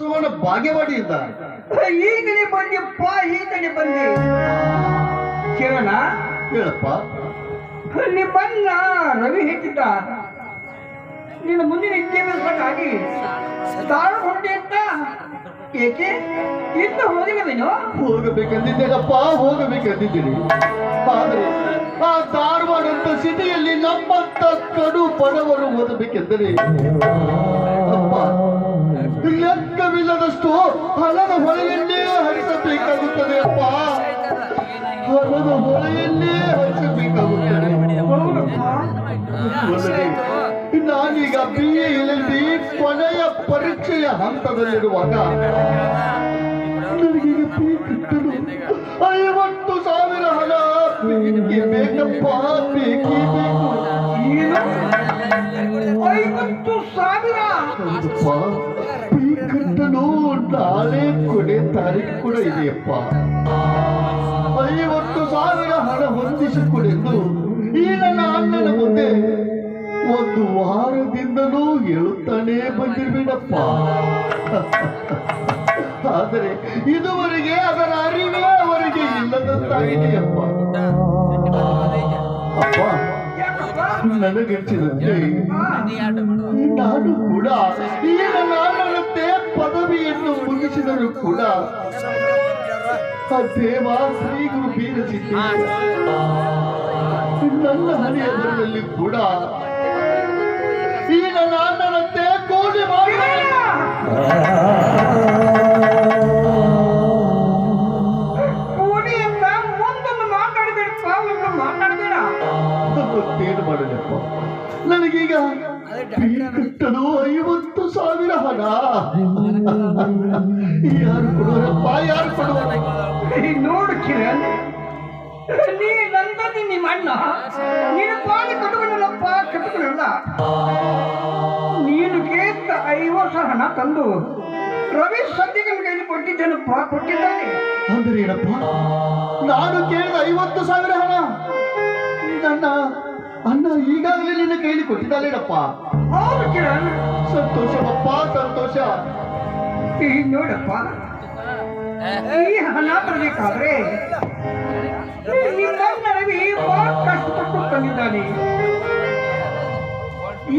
ಸುವರ್ಣ ಇದ್ದಾರೆ. ಈಗಲೇ ಬಂದಿಪ್ಪ ಈಗಲೇ ಬಂದೆ ಕಿರಣ ಹೇಳಪ್ಪ. ನಿಮ್ಮನ್ನ ರವಿ ಹೆಚ್ಚಿದ್ದ ನಿನ್ನ ಮುಂದಿನ ವಿದ್ಯಾಭ್ಯಾಸಕ್ಕಾಗಿ ತಾಳು ಹೊಂಟೆ ಅಂತ? ಏಕೆ? ಇನ್ನು ಹೋಗಿಲ್ಲವೇನು ಹೋಗಬೇಕಂದಿದ್ದೇನಪ್ಪ? ಹೋಗಬೇಕಂದಿದ್ದೀನಿ ಆದ್ರೆ ಆ ಧಾರವಾಡ ಅಂತ ಸಿಟಿಯಲ್ಲಿ ನಮ್ಮಂತ ಕಡು ಬಡವರು ಓದಬೇಕೆಂದರೆ? ಅಪ್ಪ ಲೆಕ್ಕವಿಲ್ಲದಷ್ಟು ಹಣದ ಹೊಳೆಯನ್ನೇ ಹರಿಸಬೇಕಾಗುತ್ತದೆ ಅಪ್ಪ. ಹಣದ ಹೊಳೆಯನ್ನೇ ಹರಿಸಬೇಕಾಗುತ್ತದೆ. ನಾನೀಗ ಬಿ ಎಲ್ ಎಲ್ ಬಿ ಕೊನೆಯ ಪರೀಕ್ಷೆಯ ಹಂತದಲ್ಲಿರುವಾಗ ನನಗೀಗ ಫೀ ಕಟ್ಟಲು ಐವತ್ತು ಸಾವಿರ ಹಣ ಬೇಕೇ ಬೇಕಪ್ಪ. ಬೇಕೇ. ಬೇಕು ಐವತ್ತು ಸಾವಿರ. ಕಟ್ಟಲು ನಾಳೆ ಕೊನೆ ತಾರೀಕು ಕೂಡ ಇದೆಯಪ್ಪ. ಐವತ್ತು ಸಾವಿರ ಹಣ ಹೊಂದಿಸಿಕೊಡೆಂದು ಈ ನನ್ನ ಅಣ್ಣನ ಮುಂದೆ ಒಂದು ವಾರದಿಂದಲೂ ಹೇಳುತ್ತಾನೆ ಬಂದಿರ್ಬೇಡಪ್ಪ. ಆದರೆ ಇದುವರೆಗೆ ಅದರ ಅರಿವೇ ಅವರಿಗೆ ಇಲ್ಲದಂತಾಗಿದೆಯಪ್ಪ ಅಪ್ಪ ನನಗೆ ನನಗನ್ಸಿದಂತೆ ನಾನು ಕೂಡ ಈ ನನ್ನ ಪದವಿಯನ್ನು ಮುಗಿಸಿದರೂ ಕೂಡ ದೇವ ಶ್ರೀ ಗುರು ಬೀರಸಿದ್ದ ನನ್ನ ಹಣೆಯದರಲ್ಲಿ ಕೂಡ ಕಟ್ಟಲು ಐವತ್ತು ಸಾವಿರ ಹಣ. ಯಾರು ಕೊಡುವರಪ್ಪ ಯಾರು ಕೊಡುವ ನೋಡು ಕಿರಣ್ ನೀ ನಂದದಿ ನಿಮ್ಮ ಅಣ್ಣ. ನೀನು ಕೇತ ಕಟ್ಟುಕೊಳ್ಳಲ್ಲ ನೀನು ಕೇಳಿದ ಐವತ್ತು ಸಾವಿರ ಹಣ ತಂದು ರವಿ ಸದ್ಯಗಳ ಕೈಲಿ ಕೊಟ್ಟಿದ್ದೇನಪ್ಪ ಕೊಟ್ಟಿದ್ದಾನೆ. ಅಂದ್ರೆ ಏನಪ್ಪ? ನಾನು ಕೇಳಿದ ಐವತ್ತು ಸಾವಿರ ಹಣ. ನನ್ನ ಈಗಾಗಲೇ ನಿನ್ನ ಕೈಲಿ ಕೊಟ್ಟಿದ್ದಾಳೇನಪ್ಪ ಹೌದು ಕಿರಣ್. ಸಂತೋಷವಪ್ಪ ಸಂತೋಷ. ಈ ನೋಡಪ್ಪ. ಈ ಹಣ ಬರಬೇಕಾದ್ರೆ ನಿಮ್ಮ ರವಿ ಬಹಳ ಕಷ್ಟಪಟ್ಟು ತಂದಿದ್ದಾನೆ.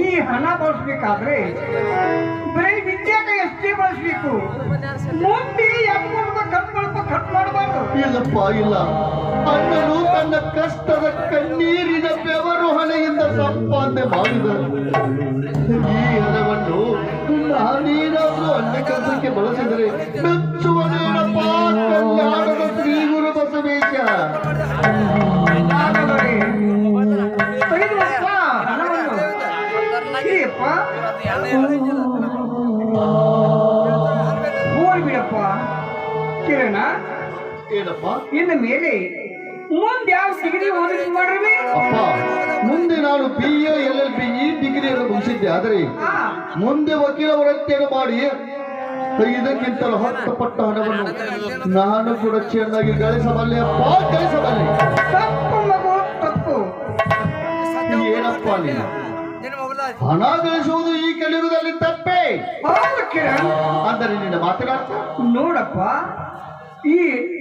ಈ ಹಣ ಬಳಸ್ಬೇಕಾದ್ರೆ ಬರೀ ವಿದ್ಯಾಗ ಎಷ್ಟೇ ಬಳಸ್ಬೇಕು. ಮುಂದೆ ಎಮ್ಮದ ಇಲ್ಲಪ್ಪ, ಇಲ್ಲ. ಅಣ್ಣನು ತನ್ನ ಕಷ್ಟದ ಕಣ್ಣೀರಿನ ಬೆವರು ಹಣೆಯಿಂದ ಸಂಪಾದನೆ ಮಾಡಿದ ಈ ಹಣವನ್ನು ನಾನೀನಾದ್ರೂ ಅನ್ನ ಕೆಲಸಕ್ಕೆ ಬಳಸಿದರೆ ಮೆಚ್ಚುವನೇನಪ್ಪ ಕಲ್ಯಾಣದ ಇನ್ನು ಮೇಲೆ ಮುಂದೆ ಯಾವ ಡಿಗ್ರಿ ಓದಿಸಿ ಮಾಡ್ರಿ ಅಪ್ಪ ಮುಂದೆ ನಾನು B A L L P ಈ ಡಿಗ್ರಿಯನ್ನು ಮುಗಿಸಿದ್ದೆ. ಆದರೆ ಮುಂದೆ ವಕೀಲ ವೃತ್ತಿಯನ್ನು ಮಾಡಿ ಇದಕ್ಕಿಂತಲೂ ಹತ್ತು ಪಟ್ಟ ಹಣವನ್ನು ನಾನು ಕೂಡ ಚೆನ್ನಾಗಿ ಗಳಿಸಬಲ್ಲೆ ಅಪ್ಪ ಗಳಿಸಬಲ್ಲೆ. ತಪ್ಪು ಮಗು ತಪ್ಪು. ಏನಪ್ಪ ನೀನು ಹಣ ಗಳಿಸುವುದು ಈ ಕಲಿಯುಗದಲ್ಲಿ ತಪ್ಪೇ. ಅಂದರೆ ನಿನ್ನ ಮಾತನಾಡ್ತ ನೋಡಪ್ಪ ಈ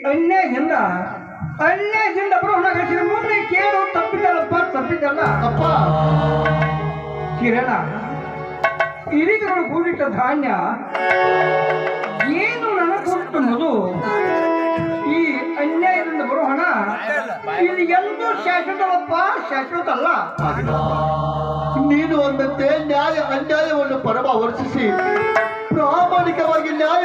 ಅನ್ಯಾಯದಿಂದ ಅನ್ಯಾಯದಿಂದ ಬರೋ ಹಣ ಗಳಿಸಿದ ಮುಂದೆ ಕೇಳು ತಪ್ಪಿದ್ದಲ್ಲಪ್ಪ ತಪ್ಪಿದ್ದಲ್ಲ, ಅಪ್ಪ. ಕಿರಣ ಹಿರಿಗಳು ಕೂಡಿಟ್ಟ ಧಾನ್ಯ, ಏನು ನನಗೊಟ್ಟು ಈ ಅನ್ಯಾಯದಿಂದ ಬರೋ ಹಣ ಇದು ಎಂದೂ ಶಾಶ್ವತವಪ್ಪ ಶಾಶ್ವತ ಅಲ್ಲ. ನೀನು ಒಂದಂತೆ ನ್ಯಾಯ, ಅನ್ಯಾಯವನ್ನು ಪರಮ ವರ್ಷಿಸಿ ಪ್ರಾಮಾಣಿಕವಾಗಿ ನ್ಯಾಯ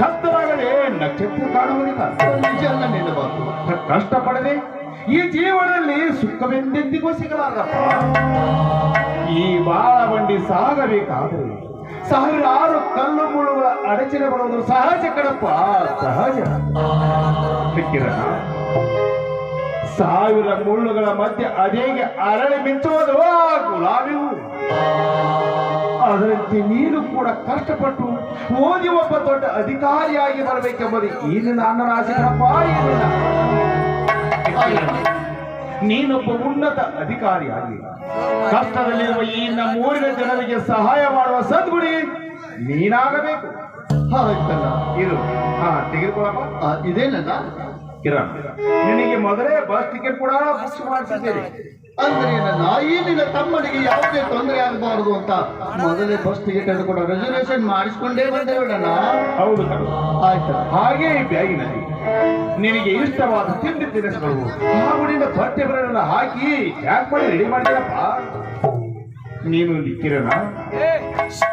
ಕತ್ತಲಾಗದೆ ನಕ್ಷತ್ರ ಕಾಣುವುದಿಲ್ಲ ನಿಜ ಅಲ್ಲ ಕಷ್ಟಪಡದೆ ಈ ಜೀವನದಲ್ಲಿ ಸುಖವೆಂದೆಂದಿಗೂ ಸಿಗಲಾರ ಈ ಬಾಳ ಬಂಡಿ ಸಾಗಬೇಕಾದ್ರೆ ಸಾವಿರಾರು ಕಲ್ಲು ಮುಳ್ಳುಗಳ ಅಡಚಣೆ ಬರುವುದು ಸಹಜ ಕಣಪ್ಪ ಸಹಜ. ಕಿರಣ ಸಾವಿರ ಮುಳ್ಳುಗಳ ಮಧ್ಯೆ ಅದೇಗೆ ಅರಳಿ ಮಿಂಚುವುದು ಗುಲಾಬಿ. ಅದರಂತೆ ನೀನು ಕೂಡ ಕಷ್ಟಪಟ್ಟು ಓದಿ ಒಬ್ಬ ದೊಡ್ಡ ಅಧಿಕಾರಿಯಾಗಿ ಬರಬೇಕೆಂಬುದು ಈ ನನ್ನ ಈ ನೀನೊಬ್ಬ ಉನ್ನತ ಅಧಿಕಾರಿಯಾಗಿ ಕಷ್ಟದಲ್ಲಿರುವ ಈ ನಮ್ಮೂರಿನ ಜನರಿಗೆ ಸಹಾಯ ಮಾಡುವ ಸದ್ಗುಣಿ ನೀನಾಗಬೇಕು ಹಾ ತೆಗೆದುಕೊಳ್ಳಪ್ಪ. ಆ, ಇದೇನಲ್ಲ? ಕಿರಣ್ ನಿನಗೆ ಮೊದಲೇ ಬಸ್ ಟಿಕೆಟ್ ಕೂಡ ಬುಕ್ ಮಾಡಿಸಿದ್ದೇನೆ ಅಂದ್ರೆ ಏನಿಲ್ಲ ಈ ನಿನ್ನ ತಮ್ಮನಿಗೆ ಯಾವುದೇ ತೊಂದರೆ ಆಗಬಾರದು ಅಂತ ಮೊದಲೇ ಬಸ್ ಟಿಕೆಟ್ ಕೂಡ ರಿಸರ್ವೇಶನ್ ಮಾಡಿಸ್ಕೊಂಡೇ ಬಂದೆ ಬಿಡಣ್ಣ ಹೌದು ಕಣೋ. ಆಯ್ತಲ್ಲ ಹಾಗೆ ಈ ಬ್ಯಾಗಿನಲ್ಲಿ ನಿನಗೆ ಇಷ್ಟವಾದ ತಿಂಡಿ ತಿನಿಸುಗಳು ಹಾವುನಿಂದ ಬಟ್ಟೆ ಬರೆಲ್ಲ ಹಾಕಿ ಯಾಕೆ ಮಾಡಿ ರೆಡಿ ಮಾಡಿದಪ್ಪ ನೀನು ಇಲ್ಲಿ ಕಿರಣ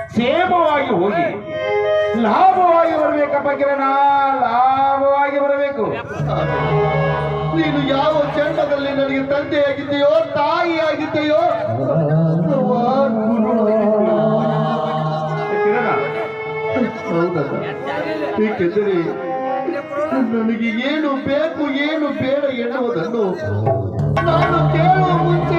ಕ್ಷೇಮವಾಗಿ ಹೋಗಿ ಲಾಭವಾಗಿ ಬರಬೇಕಪ್ಪ ಕಿರಣ ಲಾಭವಾಗಿ ಬರಬೇಕು ನೀನು ಯಾವ ಚಂಡದಲ್ಲಿ ನನಗೆ ತಂದೆಯಾಗಿದ್ದೆಯೋ ತಾಯಿಯಾಗಿದ್ದೆಯೋ? ಕಿರಣ ಏಕೆಂದರೆ ನನಗೆ ಏನು ಬೇಕು ಏನು ಬೇಡ ಎನ್ನುವುದನ್ನು ನಾನು ಕೇಳುವ ಮುಂಚೆನೆ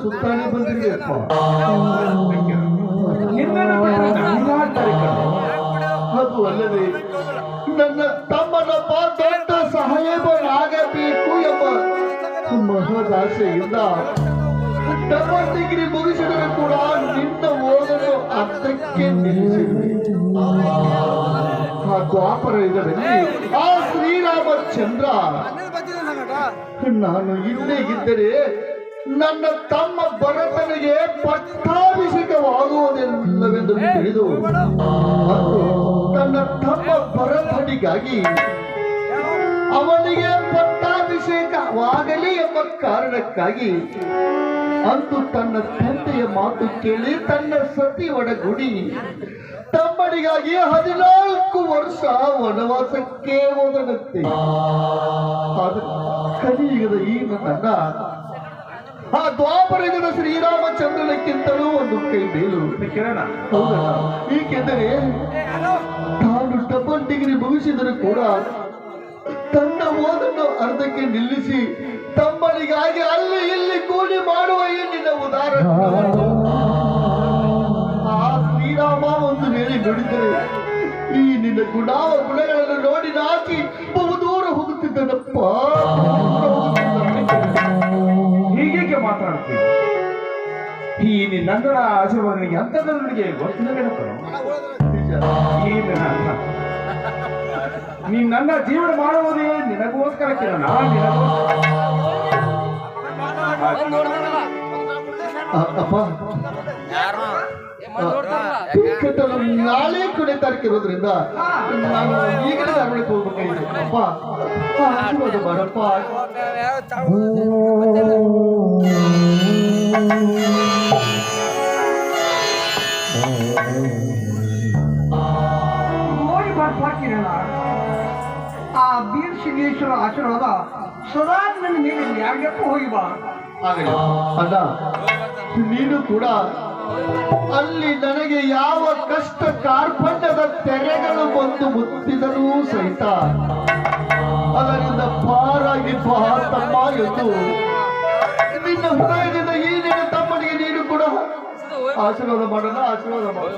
ಎಲ್ಲವನ್ನು ಬಂದಿರಬೇಕು. ಅದು ಅಲ್ಲದೆ ನನ್ನ ತಮ್ಮನೊಬ್ಬ ದೊಡ್ಡ ಸಾಹೇಬನಾಗಬೇಕು ಎಂಬ ಮಹದಾಸೆಯಿಂದ ಡಬಲ್ ಡಿಗ್ರಿ ಮುಗಿಸಿದರೆ ಕೂಡ ನಿನ್ನ ಓದಲು ಅರ್ಥಕ್ಕೆ ನಿಲ್ಲಿಸಿದೆ ಆ ದ್ವಾಪರ ಇದರಲ್ಲಿ ಆ ಶ್ರೀರಾಮಚಂದ್ರ ನಾನು ಇಲ್ಲೇ ಇದ್ದರೆ ನನ್ನ ತಮ್ಮ ಭರತನಿಗೆ ಪಟ್ಟಾಭಿಷೇಕವಾಗುವುದಿಲ್ಲವೆಂದು ತಿಳಿದು ತನ್ನ ತಮ್ಮ ಭರತನಿಗಾಗಿ ಅವನಿಗೆ ಪಟ್ಟಾಭಿಷೇಕವಾಗಲಿ ಎಂಬ ಕಾರಣಕ್ಕಾಗಿ ಅಂದು ತನ್ನ ತಂದೆಯ ಮಾತು ಕೇಳಿ ತನ್ನ ಸತಿ ಒಡಗುಡಿ ತಮ್ಮನಿಗಾಗಿ ಹದಿನಾಲ್ಕು ವರ್ಷ ವನವಾಸಕ್ಕೆ ಹೋದನಂತೆ. ಆದ್ರೆ ಕಲಿಯುಗದ ಈ ನನ್ನ ಆ ದ್ವಾಪರಯುಗದ ಶ್ರೀರಾಮಚಂದ್ರನಕ್ಕಿಂತಲೂ ಒಂದು ಕೈ ಮೇಲು ಕಿರಣ. ಏಕೆಂದರೆ ತಾನು ಡಬಲ್ ಡಿಗ್ರಿ ಮುಗಿಸಿದರೂ ಕೂಡ ತನ್ನ ಓದನ್ನು ಅರ್ಧಕ್ಕೆ ನಿಲ್ಲಿಸಿ ತಮ್ಮನಿಗಾಗಿ ಅಲ್ಲಿ ಇಲ್ಲಿ ಕೂಲಿ ಮಾಡುವ ಈ ನಿನ್ನ ಉದಾಹರಣೆ. ಆ ಶ್ರೀರಾಮ ಒಂದು ಹೇಳಿ ನುಡಿದರೆ ಈ ನಿನ್ನ ಗುಣಾವ ಗುಣಗಳನ್ನು ನೋಡಿ ನಾಚಿ ಬಹುದೂರ ಹೋಗುತ್ತಿದ್ದನಪ್ಪ. ಹೀಗೇಕೆ ಮಾತಾಡ್ತೀನಿ ಈ ನಿನ್ನಂದರ ಆಶೀರ್ವಾದ ನಿನಗೆ ಅಂತಂದ್ರೆ ನನಗೆ ಗೊತ್ತಿಲ್ಲ ನೀ ನನ್ನ ಜೀವನ ಮಾಡುವುದೇ ನಿನಗೋಸ್ಕರ ಕಿರಣ ಅಪ್ಪ. ನಾಳೆ ಕೊನೆ ತಾರೀಕು ಇರೋದ್ರಿಂದ ನಾನು ಈಗಲೇ ಧಾರವಾಡಕ್ಕೆ ಹೋಗ್ಬೇಕಾಗಿದೆ ಅಪ್ಪ ಆಶೀರ್ವಾದ ಮಾಡಪ್ಪ. ಸಿದ್ದೇಶ್ವರ ಆಶೀರ್ವಾದ ಸದಾ ನನ್ನ ಮೇಲೆ ಯಾರ್ಗಪ್ಪ ಹೋಗಿ ಬಾ. ಆಗಲಿ. ಅಣ್ಣ ನೀನು ಕೂಡ ಅಲ್ಲಿ ನನಗೆ ಯಾವ ಕಷ್ಟ ಕಾರ್ಪಣ್ಯದ ತೆರೆಗಳು ಬಂದು ಮುತ್ತಿದರೂ ಸಹಿತ ಅದರಿಂದ ಪಾರಾಗಿ ಬಾ ತಮ್ಮ ಎಂದು ನಿನ್ನ ಹೃದಯದಿಂದ ಈ ನಿನ್ನ ತಮ್ಮನಿಗೆ ನೀನು ಕೂಡ ಆಶೀರ್ವಾದ ಮಾಡೋಣ ಆಶೀರ್ವಾದ ಮಾಡ.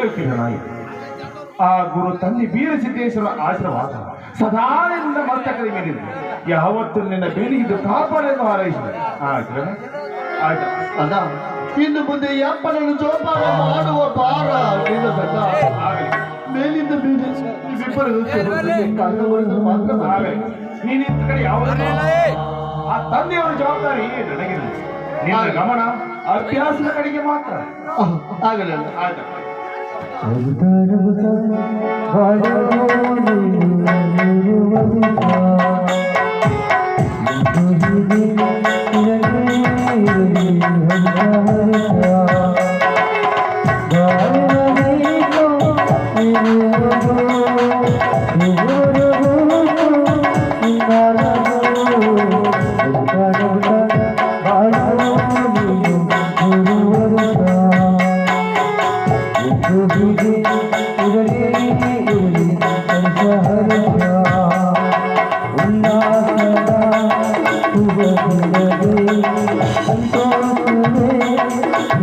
ಹೇಳ್ತೀನಿ ನಾಯಿ ಆ ಗುರು ತಂದೆ ವೀರಸಿದ್ದೇಶ್ವರ ಆಶೀರ್ವಾದ ಸದಾ ನಿನ್ನ ಮಸ್ತಕದ ಮೇಲಿದೆ. ಯಾವತ್ತು ನಿನ್ನ ಬೇಡಿಗಿದ್ದು ಕಾಪಾಡೆಂದು ಹಾರೈಸಿದೆ. ಆಯ್ತು ಆಯ್ತು. ಅದ ಇನ್ನು ಮುಂದೆ ಯಪ್ಪನನ್ನು ಜೋಪಾನ ಮಾಡುವ ಭಾರ ಮೇಲಿಂದ ಕಾರಣವನ್ನು ಮಾತ್ರ. ಆಗಲಿ ನೀನು ಇತ್ತ ಕಡೆ ಯಾವ ಆ ತಂದೆಯವರ ಜವಾಬ್ದಾರಿ ನನಗಿಲ್ಲ ನಿನ್ನ ಗಮನ ಅಭ್ಯಾಸದ ಕಡೆಗೆ ಮಾತ್ರ. ಆಗಲಿಲ್ಲ ಆಯ್ತಾ. ಅದ್ಭುತ ಅದ್ಭುತ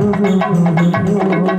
Oh,